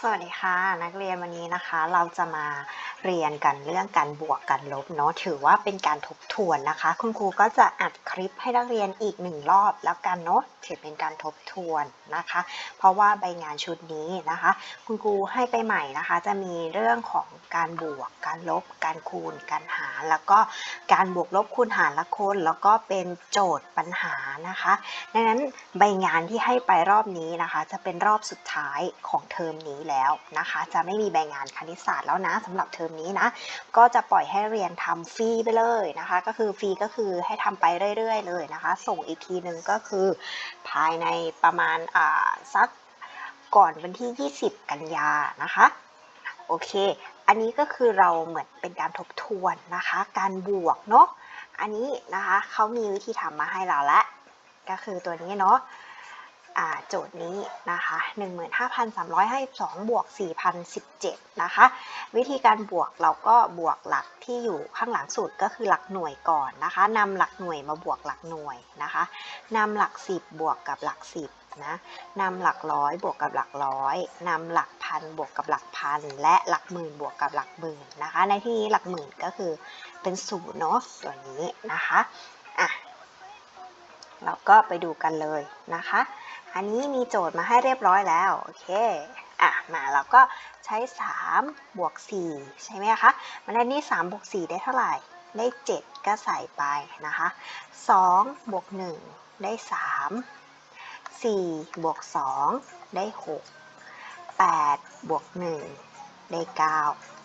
สวัสดีค่ะ นักเรียนวันนี้นะคะ เราจะมา เรียนกันเรื่องการบวกกันลบเนาะถือว่าเป็นการทบทวนนะคะ คุณครูก็จะอัดคลิปให้นักเรียนอีกหนึ่งรอบแล้วกันเนาะถือเป็นการทบทวนนะคะ เพราะว่าใบงานชุดนี้นะคะ คุณครูให้ไปใหม่นะคะ จะมีเรื่องของการบวกการลบ การคูณ การหาร แล้วก็การบวกลบคูณหารละคนแล้วก็เป็นโจทย์ปัญหานะคะดังนั้นใบงานที่ให้ไปรอบนี้นะคะ จะเป็นรอบสุดท้ายของเทอมนี้แล้วนะคะ จะไม่มีใบงานคณิตศาสตร์แล้วนะสำหรับเทอมนี้นะ ก็จะปล่อยให้เรียนทำฟรีไปเลยนะคะ ก็คือฟรีก็คือให้ทำไปเรื่อย ๆ เลยนะคะ ส่งอีกทีหนึ่งก็คือภายในประมาณอ่าสักก่อนวันที่ 20 กันยานะคะโอเค อันนี้ก็คือเราเหมือนเป็นการทบทวนนะคะ การบวกเนาะ อันนี้นะคะเขามีวิธีทำมาให้เราแล้วก็คือตัวนี้เนาะ โจทย์นี้นะคะ15,352 บวก 4,017 นะคะ วิธีการบวกเราก็บวกหลักที่อยู่ข้างหลังสุดก็คือหลักหน่วยก่อนนะคะนำหลักหน่วยมาบวกหลักหน่วยนะคะนำหลัก 10 บวกกับหลัก 10นะนำหลักร้อยบวกกับหลักร้อยนำหลักพันบวกกับหลักพัน และหลักหมื่นบวกกับหลักหมื่นนะคะ ในที่นี้หลักหมื่นก็คือเป็นศูนย์เนาะตัวนี้นะคะอะเราก็ไปดูกันเลยนะคะ อันนี้มีโจทย์มาให้เรียบร้อยแล้ว โอเค อะ มาเราก็ใช้ 3 บวก 4 ใช่ไหมคะ มันได้นี่3บวก 4 ได้เท่าไหร่ ได้ 7 ก็ใส่ไปนะคะ 2 บวก 1 ได้ 3 4 บวก 2 ได้ 6 8 บวก 1 ได้ 9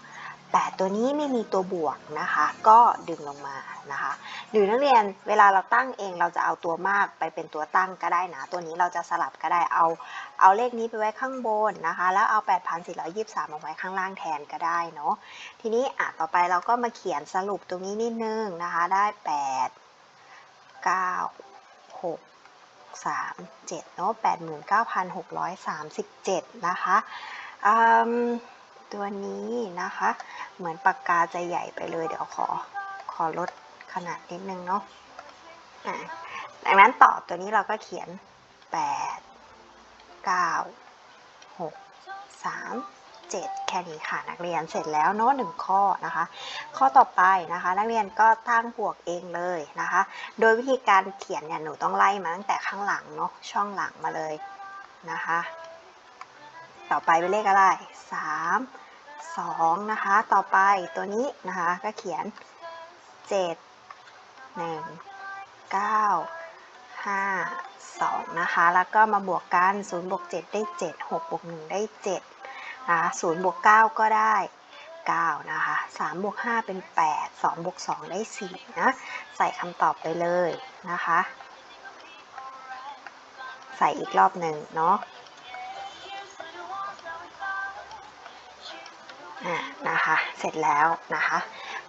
8ตัวนี้ไม่มีตัวบวกนะคะ ก็ดึงลงมานะคะหรือนักเรียนเวลาเราตั้งเองเราจะเอาตัวมากไปเป็นตัวตั้งก็ได้นะ ตัวนี้เราจะสลับก็ได้เอา เอาเลขนี้ไปไว้ข้างบนนะคะ แล้วเอา 8,423มาไว้ข้างล่างแทนก็ได้เนาะทีนี้อะต่อไปเราก็มาเขียนสรุปตรงนี้นิดนึงนะคะ ได้ 8 9 6 3 7เนาะ89,637 นะคะอืม ตัวนี้นะคะ เหมือนปากกาจะใหญ่ไปเลย เดี๋ยวขอขอลดขนาดนิดนึงเนาะอะดังนั้นตอบตัวนี้เราก็เขียน 8 9 6 3 7 แค่นี้ค่ะ นักเรียนเสร็จแล้วเนาะหนึ่งข้อนะคะ ข้อต่อไปนะคะ นักเรียนก็ตั้งบวกเองเลยนะคะ โดยวิธีการเขียนเนี่ยหนูต้องไล่มาตั้งแต่ข้างหลังเนาะช่องหลังมาเลยนะคะ ต่อไปเป็นเลขอะไร 3 2 นะคะ ต่อไปตัวนี้นะคะ ก็เขียน 7 1 9 5 2 นะคะ แล้วก็มาบวกกัน 0 บวก 7 ได้ 7 6 บวก 1 ได้7นะคะ0บวก 9 ก็ได้ 9 นะคะ3บวก 5 เป็น 8 2 บวก 2 ได้ 4 นะ ใส่คำตอบไปเลยนะคะ ใส่อีกรอบหนึ่งเนาะ นะคะ เสร็จแล้วนะคะ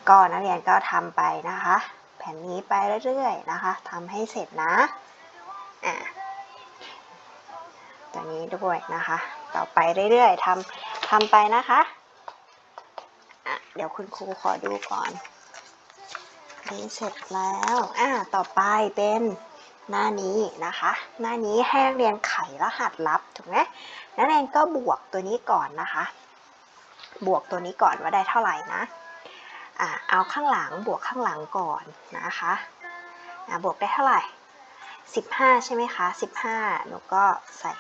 ก็นักเรียนก็ทำไปนะคะ แผ่นนี้ไปเรื่อยๆนะคะทำให้เสร็จนะอะตัวนี้ด้วยนะคะ ต่อไปเรื่อยๆทำทำไปนะคะอะเดี๋ยวคุณครูขอดูก่อนนี่เสร็จแล้วอะต่อไปเป็นหน้านี้นะคะ หน้านี้ให้นักเรียนไขรหัสลับถูกไหมนักเรียนก็บวกตัวนี้ก่อนนะคะ บวกตัวนี้ก่อนว่าได้เท่าไหร่นะอะเอาข้างหลังบวกข้างหลังก่อนนะคะะบวกได้เท่าไหร่ 15 ใช่ไหมคะ 15หนูก็ใส่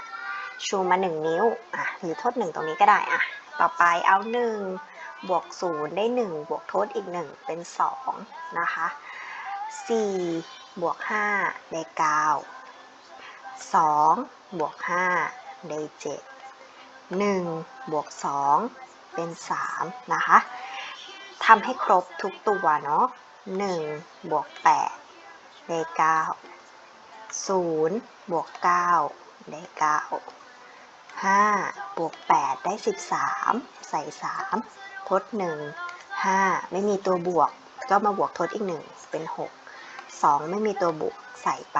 5 ชูมา 1 นิ้วอะหรือทด 1 ตรงนี้ก็ได้อะต่อไปเอา 1 บวก 0 ได้ 1 บวกทดอีก 1 เป็น 2 นะคะ4บวก 5 ได้ 9 2 บวก 5 ได้ 7 1บวก2เป็น 3 นะคะทำให้ครบทุกตัวเนาะ1บวก8ได้9 0บวก9ได้9 5บวก8ได้ 13 ใส่ 3 ทด 1 5 ไม่มีตัวบวกก็มาบวกทดอีก 1 เป็น 6 2 ไม่มีตัวบวกใส่ไป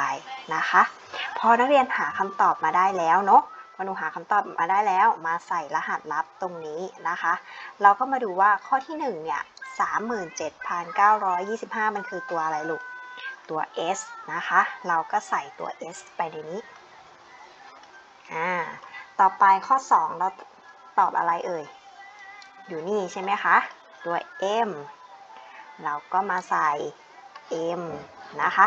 นะคะ พอนักเรียนหาคำตอบมาได้แล้วเนาะ อหนูหาคำตอบมาได้แล้ว มาใส่รหัสลับตรงนี้นะคะ เราก็มาดูว่าข้อที่1เนี่ย37,925 มันคือตัวอะไรลูก ตัว S นะคะ เราก็ใส่ตัว S ไปในนี้ อ่า ต่อไปข้อ 2 เราตอบอะไรเอ่ย อยู่นี่ใช่ไหมคะ ตัว m เราก็มาใส่ m นะคะ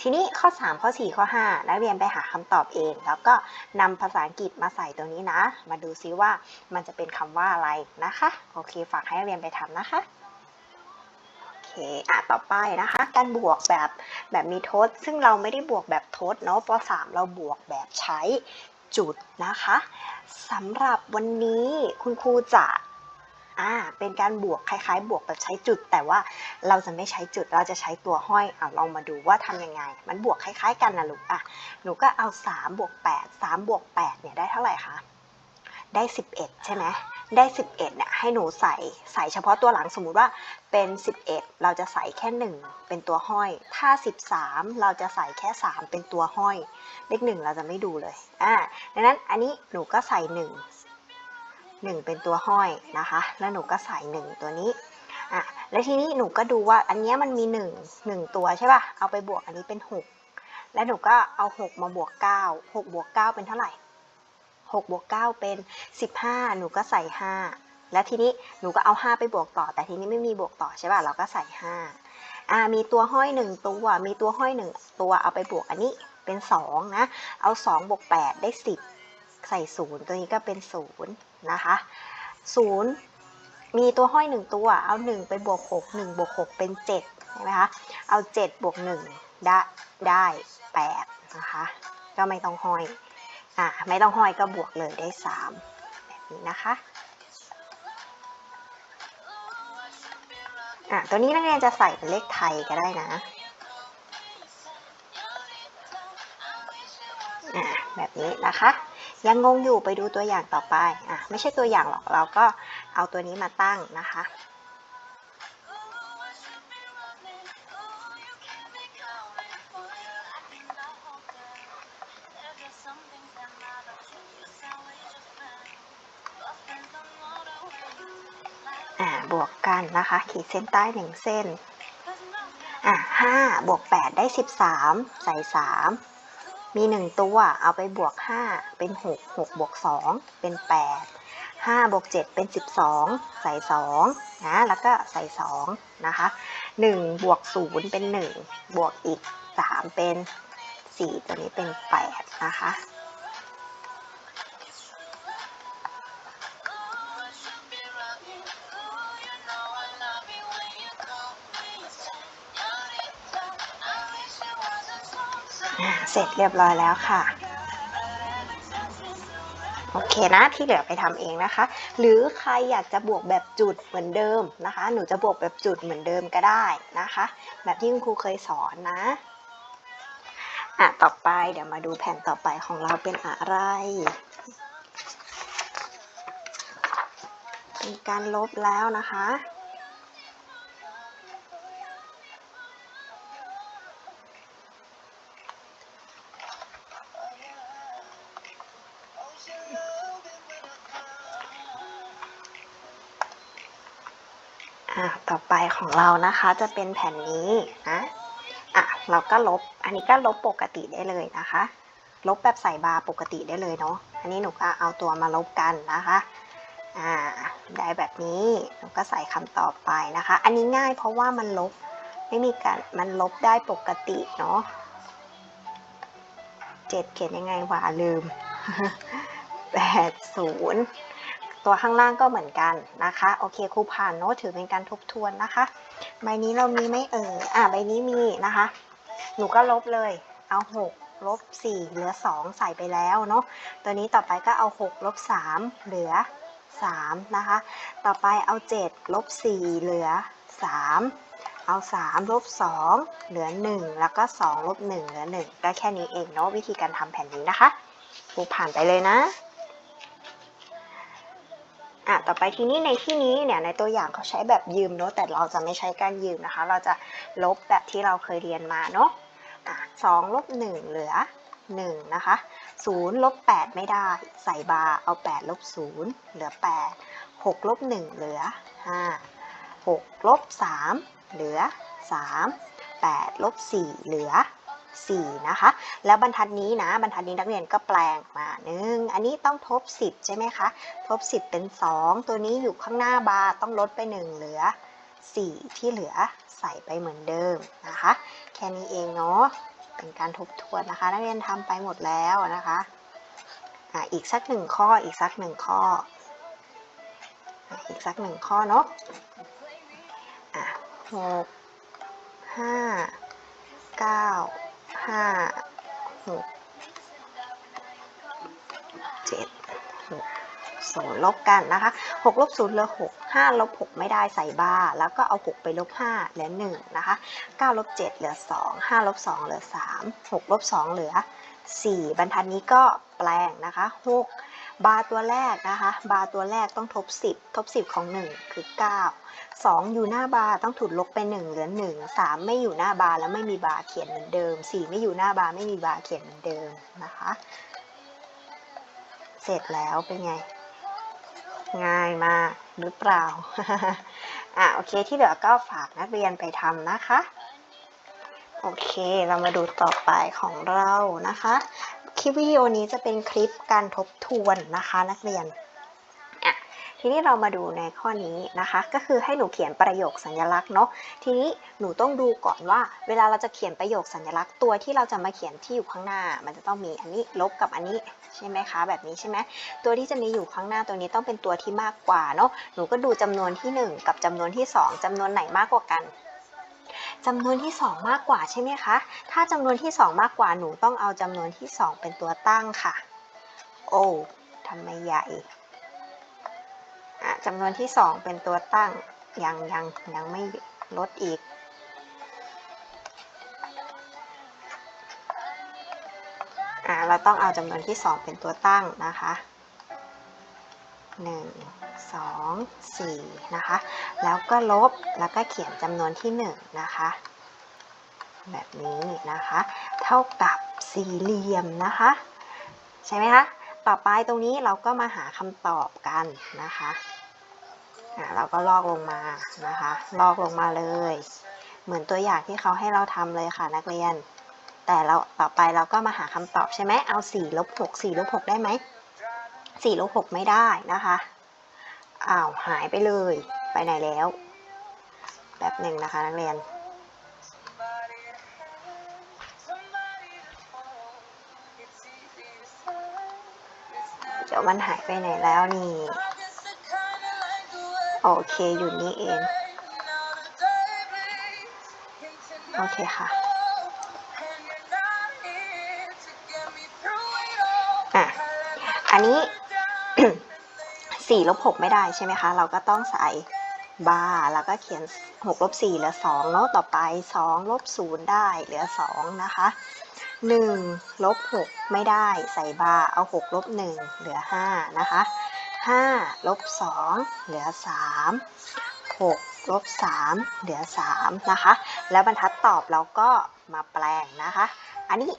ทีนี้ข้อ 3 ข้อ 4 ข้อ 5 นักเรียนไปหาคำตอบเอง แล้วก็นำภาษาอังกฤษมาใส่ตรงนี้นะ มาดูซิว่ามันจะเป็นคำว่าอะไรนะคะ โอเค ฝากให้นักเรียนไปทำนะคะโอเคอะต่อไปนะคะ การบวกแบบแบบมีทดซึ่งเราไม่ได้บวกแบบทดเนาะป .3 เราบวกแบบใช้จุดนะคะสำหรับวันนี้คุณครูจะ อ่าเป็นการบวกคล้ายๆ บวกแบบใช้จุด แต่ว่าเราจะไม่ใช้จุดเราจะใช้ตัวห้อยอะลองมาดูว่าทำยังไง มันบวกคล้าย ๆ กันนะลูกอะหนูก็เอา3บวก8 3บวก8เนี่ยได้เท่าไหร่คะได้ 11 ใช่ไหมได้ 11เนี่ยให้หนูใส่ใส่เฉพาะตัวหลังสมมุติว่าเป็น 11 เราจะใส่แค่ 1 เป็นตัวห้อย ถ้า 13 เราจะใส่แค่ 3 เป็นตัวห้อย เลขหนึ่งเราจะไม่ดูเลยอ่าดังนั้นอันนี้หนูก็ใส่ห นึ่งหนึ่งเป็นตัวห้อยนะคะ แล้วหนูก็ใส่หนึ่งตัวนี้อะแล้วทีนี้หนูก็ดูว่าอันเนี้ยมันมีหนึ่งหนึ่งตัวใช่ป่ะ เอาไปบวกอันนี้เป็นหกแล้วหนูก็เอาหกมาบวกเก้าหกบวกเก้าเป็นเท่าไหร่หกบวกเก้าเป็นสิบห้าหนูก็ใส่ห้าแล้วทีนี้หนูก็เอาห้าไปบวกต่อ แต่ทีนี้ไม่มีบวกต่อใช่ป่ะ เราก็ใส่ห้าอ่า มีตัวห้อยหนึ่งตัว มีตัวห้อยหนึ่งตัวเอาไปบวกอันนี้เป็น 2 นะ เอา 2 บวก 8 ได้ 10 ใส่ 0 ตัวนี้ก็เป็น 0 นะคะ0มีตัวห้อย 1 ตัว เอา 1 ไปบวก 6 1บวก6เป็น7ใช่ไหมคะ เอา 7 บวก 1 ได้ได้8นะคะ ก็ไม่ต้องห้อย อะ ไม่ต้องห้อยก็บวกเลยได้ 3 แบบนี้นะคะ อะ ตัวนี้นักเรียนจะใส่เป็นเลขไทยก็ได้นะอะแบบนี้นะคะ ยังงงอยู่ไปดูตัวอย่างต่อไปอะไม่ใช่ตัวอย่างหรอกเราก็เอาตัวนี้มาตั้งนะคะ อ่าบวกกันนะคะ ขีดเส้นใต้หนึ่งเส้น อะห้าบวกแปดได้สิบสามใส่สาม มีหนึ่งตัว เอาไปบวกห้าเป็นหกหกบวกสองเป็นแปดห้าบวกเจ็ดเป็นสิบสองใส่สองนะแล้วก็ใส่สองนะคะหนึ่งบวกศูนย์เป็นหนึ่งบวกอีกสามเป็นสี่ตัวนี้เป็นแปดนะคะ เสร็จเรียบร้อยแล้วค่ะโอเคนะที่เหลือไปทำเองนะคะ หรือใครอยากจะบวกแบบจุดเหมือนเดิมนะคะ หนูจะบวกแบบจุดเหมือนเดิมก็ได้นะคะ แบบที่คุณครูเคยสอนนะอะต่อไปเดี๋ยวมาดูแผ่นต่อไปของเราเป็นอะไรเป็นการลบแล้วนะคะ อะต่อไปของเรานะคะจะเป็นแผ่นนี้นะอะเราก็ลบ อันนี้ก็ลบปกติได้เลยนะคะ ลบแบบใส่บาร์ปกติได้เลยเนาะ อันนี้หนูก็เอาตัวมาลบกันนะคะอ่าได้แบบนี้หนูก็ใส่คำตอบไปนะคะ อันนี้ง่ายเพราะว่ามันลบไม่มีการมันลบได้ปกติเนาะเจ็ดเขียนยังไงวะลืมแปดศูนย์ ตัวข้างล่างก็เหมือนกันนะคะ โอเคครูผ่านโน้ตถือเป็นการทบทวนนะคะ ใบนี้เรามีไม่เอออ่าใบนี้มีนะคะ หนูก็ลบเลย เอา 6 ลบ 4 เหลือ 2 ใส่ไปแล้วเนาะ ตัวนี้ต่อไปก็เอา 6 ลบ 3 เหลือ 3 นะคะ ต่อไปเอา 7 ลบ 4 เหลือ 3 เอา 3 ลบ 2 เหลือ 1 แล้วก็ 2 ลบ 1 เหลือ1ก็แค่นี้เองเนาะวิธีการทำแผ่นนี้นะคะครูผ่านไปเลยนะ อะต่อไปทีนี้ในที่นี้เนี่ยในตัวอย่างเขาใช้แบบยืมเนาะแต่เราจะไม่ใช้การยืมนะคะ เราจะลบแบบที่เราเคยเรียนมาเนาะอะสองลบหนึ่งเหลือหนึ่งนะคะศูนย์ลบแปดไม่ได้ใส่บาร์เอาแปดลบศูนย์เหลือแปดหกลบหนึ่งเหลือห้าหกลบสามเหลือสามแปดลบสี่เหลือ 4 นะคะ แล้วบรรทัดนี้นะ บรรทัดนี้นักเรียนก็แปลงมาหนึ่งอันนี้ต้องทบ 10 ใช่ไหมคะ ทบ 10 เป็น 2 ตัวนี้อยู่ข้างหน้าบาร์ต้องลดไป 1 เหลือ 4 ที่เหลือใส่ไปเหมือนเดิมนะคะ แค่นี้เองเนาะ เป็นการทบทวนนะคะ นักเรียนทำไปหมดแล้วนะคะอะอีกสักหนึ่งข้อ อีกสักหนึ่งข้อ อีกสักหนึ่งข้อเนาะอะหกห้าเก้า ห้าหกเจ็ดหกศูนย์ลบกันนะคะหกลบศูนย์เหลือหกห้าลบหกไม่ได้ใส่บ้า แล้วก็เอาหกไปลบห้าเหลือหนึ่งนะคะเก้าลบเจ็ดเหลือสองห้าลบสองเหลือสามหกลบสองเหลือสี่บรรทัดนี้ก็แปลงนะคะหก บาร์ตัวแรกนะคะ บาร์ตัวแรกต้องทบสิบทบสิบของหนึ่งคือเก้าสองอยู่หน้าบาร์ต้องถูกลบไปหนึ่งเหลือหนึ่งสามไม่อยู่หน้าบาร์แล้วไม่มีบาร์เขียนเหมือนเดิมสี่ไม่อยู่หน้าบาร์ไม่มีบาร์เขียนเหมือนเดิมนะคะ เสร็จแล้วเป็นไง ง่ายมากหรือเปล่า อะโอเคที่เหลือก็ฝากนักเรียนไปทำนะคะ โอเคเรามาดูต่อไปของเรานะคะ คลิปวิดีโอนี้จะเป็นคลิปการทบทวนนะคะ นักเรียน ทีนี้เรามาดูในข้อนี้นะคะ ก็คือให้หนูเขียนประโยคสัญลักษณ์เนาะ ทีนี้หนูต้องดูก่อนว่า เวลาเราจะเขียนประโยคสัญลักษณ์ตัวที่เราจะมาเขียนที่อยู่ข้างหน้า มันจะต้องมีอันนี้ลบกับอันนี้ใช่ไหมคะ แบบนี้ใช่ไหมตัวที่จะมีอยู่ข้างหน้าตัวนี้ต้องเป็นตัวที่มากกว่าเนาะ หนูก็ดูจำนวนที่ 1 กับจำนวนที่ 2จำนวนไหนมากกว่ากัน จำนวนที่ 2 มากกว่าใช่ไหมคะ ถ้าจำนวนที่ 2 มากกว่าหนูต้องเอาจำนวนที่ 2 เป็นตัวตั้งค่ะ โอ้ทำไมใหญ่อะจำนวนที่ 2 เป็นตัวตั้ง ยังยังยังไม่ลดอีกอะเราต้องเอาจำนวนที่ 2 เป็นตัวตั้งนะคะ 1 2 4 นะคะ แล้วก็ลบแล้วก็เขียนจำนวนที่ 1 นะคะ แบบนี้นะคะ เท่ากับสี่เหลี่ยมนะคะ ใช่ไหมคะ ต่อไปตรงนี้เราก็มาหาคำตอบกันนะคะเราก็ลอกลงมานะคะ ลอกลงมาเลย เหมือนตัวอย่างที่เขาให้เราทำเลยค่ะนักเรียน แต่เราต่อไปเราก็มาหาคำตอบใช่ไหมเอา4ลบ6 4ลบ6ได้ไหม4ลบ6ไม่ได้นะคะ อ้าวหายไปเลย ไปไหนแล้วแบบหนึ่งนะคะนักเรียน เดี๋ยวมันหายไปไหนแล้วนี่ โอเคอยู่นี่เอง โอเคค่ะอะ อันนี้ 4ลบ6ไม่ได้ใช่ไหมคะ เราก็ต้องใส่บาร์แล้วก็เขียน6ลบ4เหลือ2เนาะต่อไป2ลบ0ได้เหลือ 2 นะคะ1ลบ6ไม่ได้ใส่บาร์เอา6ลบ1เหลือ 5 นะคะ5ลบ2เหลือ 3 6ลบ3เหลือ 3 นะคะ แล้วบรรทัดตอบเราก็มาแปลงนะคะ อันนี้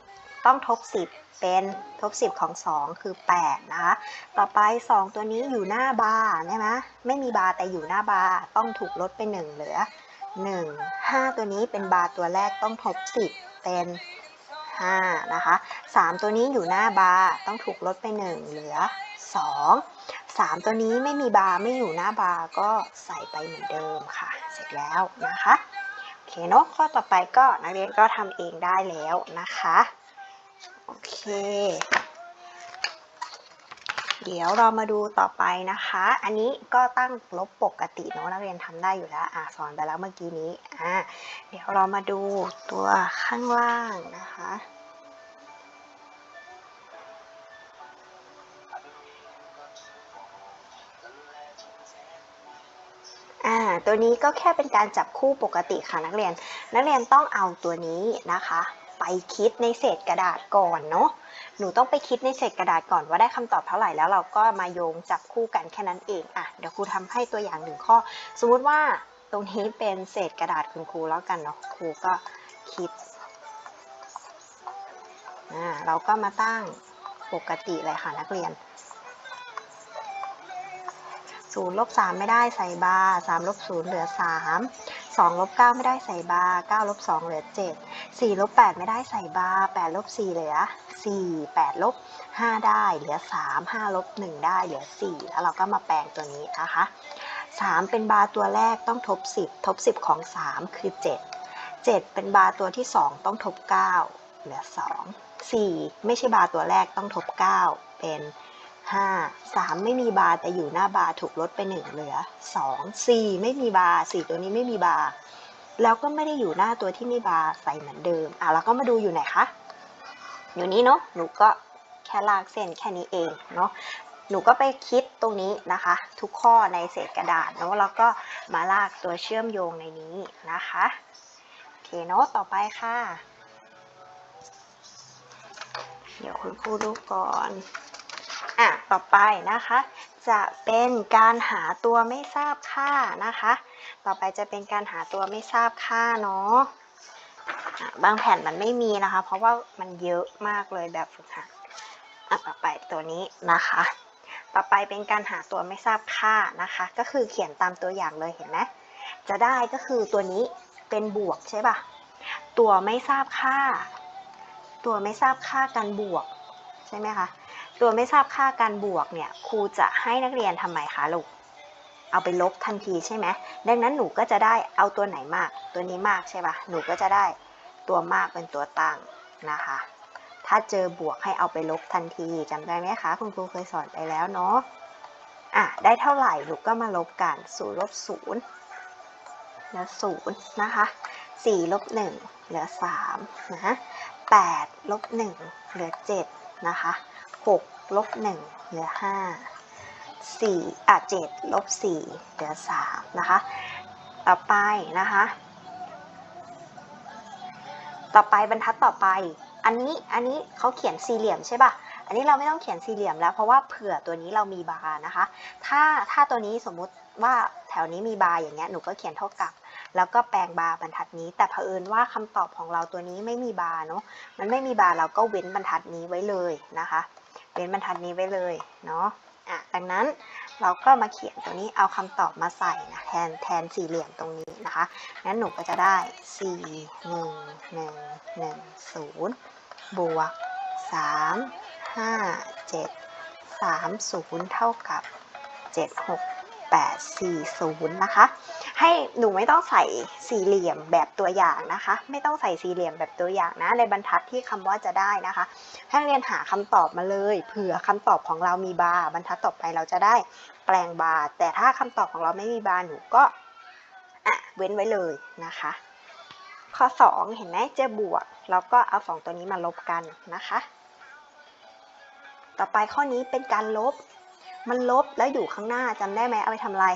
ต้องทบ 10 เป็นทบ 10 ของ 2 คือ 8 นะคะ ต่อไป 2 ตัวนี้อยู่หน้าบาร์ใช่ไหมไม่มีบาร์แต่อยู่หน้าบาร์ต้องถูกลดไป 1 เหลือ 1 5 ตัวนี้เป็นบาร์ตัวแรกต้องทบ 10 เป็น 5 นะคะ 3 ตัวนี้อยู่หน้าบาร์ต้องถูกลดไป 1 เหลือ 2 3 ตัวนี้ไม่มีบาร์ไม่อยู่หน้าบาร์ก็ใส่ไปเหมือนเดิมค่ะ เสร็จแล้วนะคะโอเคเนาะข้อต่อไปก็นักเรียนก็ทำเองได้แล้วนะคะ โอเค เดี๋ยวเรามาดูต่อไปนะคะ อันนี้ก็ตั้งลบปกติเนาะนักเรียนทำได้อยู่แล้ว อะสอนไปแล้วเมื่อกี้นี้อะเดี๋ยวเรามาดูตัวข้างล่างนะคะอ่าตัวนี้ก็แค่เป็นการจับคู่ปกติค่ะนักเรียน นักเรียนต้องเอาตัวนี้นะคะ ไปคิดในเศษกระดาษก่อนเนาะหนูต้องไปคิดในเศษกระดาษก่อนว่าได้คำตอบเท่าไหร่แล้วเราก็มาโยงจับคู่กันแค่นั้นเองอะเดี๋ยวครูทำให้ตัวอย่างหนึ่งข้อ สมมุติว่าตรงนี้เป็นเศษกระดาษคุณครูแล้วกันเนาะครูก็คิดอ่าเราก็มาตั้งปกติเลยค่ะนักเรียนศูนย์ลบสามไม่ได้ใส่บาร์สามลบศูนย์เหลือสาม 2ลบ9ไม่ได้ใส่บาร์9ลบ2เหลือ 7 4ลบ8ไม่ได้ใส่บาร์8ลบ4เหลือ 4 8ลบ5ได้เหลือ 3 5ลบ1ได้เหลือ 4 แล้วเราก็มาแปลงตัวนี้นะคะ 3 เป็นบาร์ตัวแรกต้องทบ 10 ทบ 10 ของ 3 คือ 7 7 เป็นบาร์ตัวที่ 2 ต้องทบ 9 เหลือ 2 4 ไม่ใช่บาร์ตัวแรกต้องทบ 9 เป็น 5 3 ไม่มีบาร์แต่อยู่หน้าบาร์ถูกลดไป 1 เหลือ 2 4 ไม่มีบาร์4ตัวนี้ไม่มีบาร์แล้วก็ไม่ได้อยู่หน้าตัวที่มีบาร์ใส่เหมือนเดิมอะแล้วก็มาดูอยู่ไหนคะอยู่นี้เนาะหนูก็แค่ลากเส้นแค่นี้เองเนาะหนูก็ไปคิดตรงนี้นะคะ ทุกข้อในเศษกระดาษเนาะแล้วก็มาลากตัวเชื่อมโยงในนี้นะคะโอเคเนาะต่อไปค่ะ เดี๋ยวคุณครูดูก่อน อะต่อไปนะคะ จะเป็นการหาตัวไม่ทราบค่านะคะ ต่อไปจะเป็นการหาตัวไม่ทราบค่าเนาะะบางแผ่นมันไม่มีนะคะ เพราะว่ามันเยอะมากเลยแบบฝึกหัดอะต่อไปตัวนี้นะคะ ต่อไปเป็นการหาตัวไม่ทราบค่านะคะ ก็คือเขียนตามตัวอย่างเลยเห็นไหมจะได้ก็คือตัวนี้เป็นบวกใช่ป่ะตัวไม่ทราบค่า ตัวไม่ทราบค่าการบวกใช่ไหมคะ ตัวไม่ทราบค่าการบวกเนี่ยครูจะให้นักเรียนทำไมคะลูก เอาไปลบทันทีใช่ไหมดังนั้นหนูก็จะได้เอาตัวไหนมาก ตัวนี้มากใช่ปะหนูก็จะได้ตัวมากเป็นตัวตั้งนะคะ ถ้าเจอบวกให้เอาไปลบทันทีจำได้ไหมคะ คุณครูเคยสอนไปแล้วเนาะอะได้เท่าไหร่หนูก็มาลบกันศูนย์ลบศูนย์เหลือศูนย์นะคะสี่ลบหนึ่งเหลือสามนะแปดลบหนึ่งเหลือเจ็ดนะคะ 6ลบ1เหลือ 5 4อะ7ลบ4เหลือ 3 นะคะ ต่อไปนะคะ ต่อไปบรรทัดต่อไป อันนี้อันนี้เขาเขียนสี่เหลี่ยมใช่ป่ะอันนี้เราไม่ต้องเขียนสี่เหลี่ยมแล้วเพราะว่าเผื่อตัวนี้เรามีบาร์นะคะ ถ้าถ้าตัวนี้สมมุติว่าแถวนี้มีบาร์อย่างเงี้ยหนูก็เขียนเท่ากับ แล้วก็แปลงบาร์บรรทัดนี้ แต่เผอิญว่าคำตอบของเราตัวนี้ไม่มีบาร์เนาะมันไม่มีบาร์เราก็เว้นบรรทัดนี้ไว้เลยนะคะ เว้นบรรทัดนี้ไว้เลยเนาะอะดังนั้นเราก็มาเขียนตัวนี้เอาคำตอบมาใส่นะแทนแทนสี่เหลี่ยมตรงนี้นะคะงั้นหนูก็จะได้ 4 1 1 1 0 บวก 3 5 7 3 0 เท่ากับ 7 6 8 4 0 นะคะ ให้หนูไม่ต้องใส่สี่เหลี่ยมแบบตัวอย่างนะคะ ไม่ต้องใส่สี่เหลี่ยมแบบตัวอย่างนะ ในบรรทัดที่คำว่าจะได้นะคะ ให้เรียนหาคำตอบมาเลย เผื่อคำตอบของเรามีบาร์บรรทัดต่อไปเราจะได้แปลงบาร์แต่ถ้าคำตอบของเราไม่มีบาร์หนูก็อะเว้นไว้เลยนะคะ ข้อ 2 เห็นไหมเจอบวกเราก็เอา2ตัวนี้มาลบกันนะคะ ต่อไปข้อนี้เป็นการลบ มันลบแล้วอยู่ข้างหน้าจำได้ไหมเอาไปทำอะไร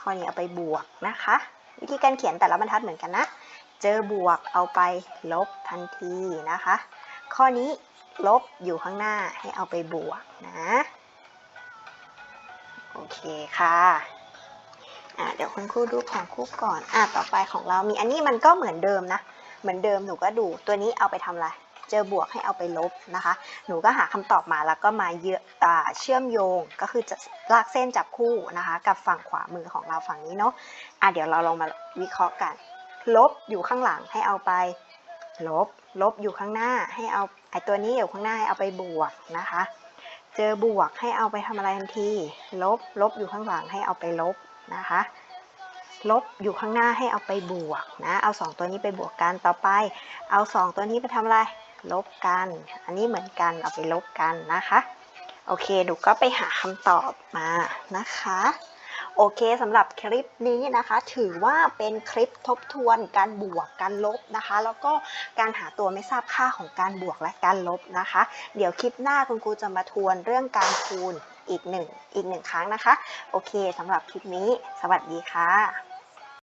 ข้อนี้เอาไปบวกนะคะ วิธีการเขียนแต่ละบรรทัดเหมือนกันนะ เจอบวกเอาไปลบทันทีนะคะ ข้อนี้ลบอยู่ข้างหน้าให้เอาไปบวกนะโอเคค่ะอะ เดี๋ยวคุณครูดูของครูก่อน อะ ต่อไปของเรามีอันนี้มันก็เหมือนเดิมนะ เหมือนเดิมหนูก็ดูตัวนี้เอาไปทำอะไร เจอบวกให้เอาไปลบนะคะ หนูก็หาคำตอบมาแล้วก็มาเยอะเชื่อมโยงก็คือจะลากเส้นจับคู่นะคะ กับฝั่งขวามือของเราฝั่งนี้เนาะอะเดี๋ยวเราลองมาวิเคราะห์กัน ลบอยู่ข้างหลังให้เอาไป ลบ ลบอยู่ข้างหน้าให้เอาไอตัวนี้อยู่ข้างหน้าให้เอาไปบวกนะคะ เจอบวกให้เอาไปทำอะไรทันที ลบ ลบอยู่ข้างหลังให้เอาไปลบนะคะลบอยู่ข้างหน้าให้เอาไปบวกนะ เอา 2 ตัวนี้ไปบวกกัน ต่อไป เอา 2 ตัวนี้ไปทำอะไร ลบกัน อันนี้เหมือนกันเอาไปลบกันนะคะ โอเคหนูก็ไปหาคำตอบมานะคะ โอเคสำหรับคลิปนี้นะคะ ถือว่าเป็นคลิปทบทวนการบวกการลบนะคะ แล้วก็การหาตัวไม่ทราบค่าของการบวกและการลบนะคะ เดี๋ยวคลิปหน้าคุณครูจะมาทวนเรื่องการคูณอีกหนึ่งอีกหนึ่งครั้งนะคะ โอเคสำหรับคลิปนี้ สวัสดีค่ะ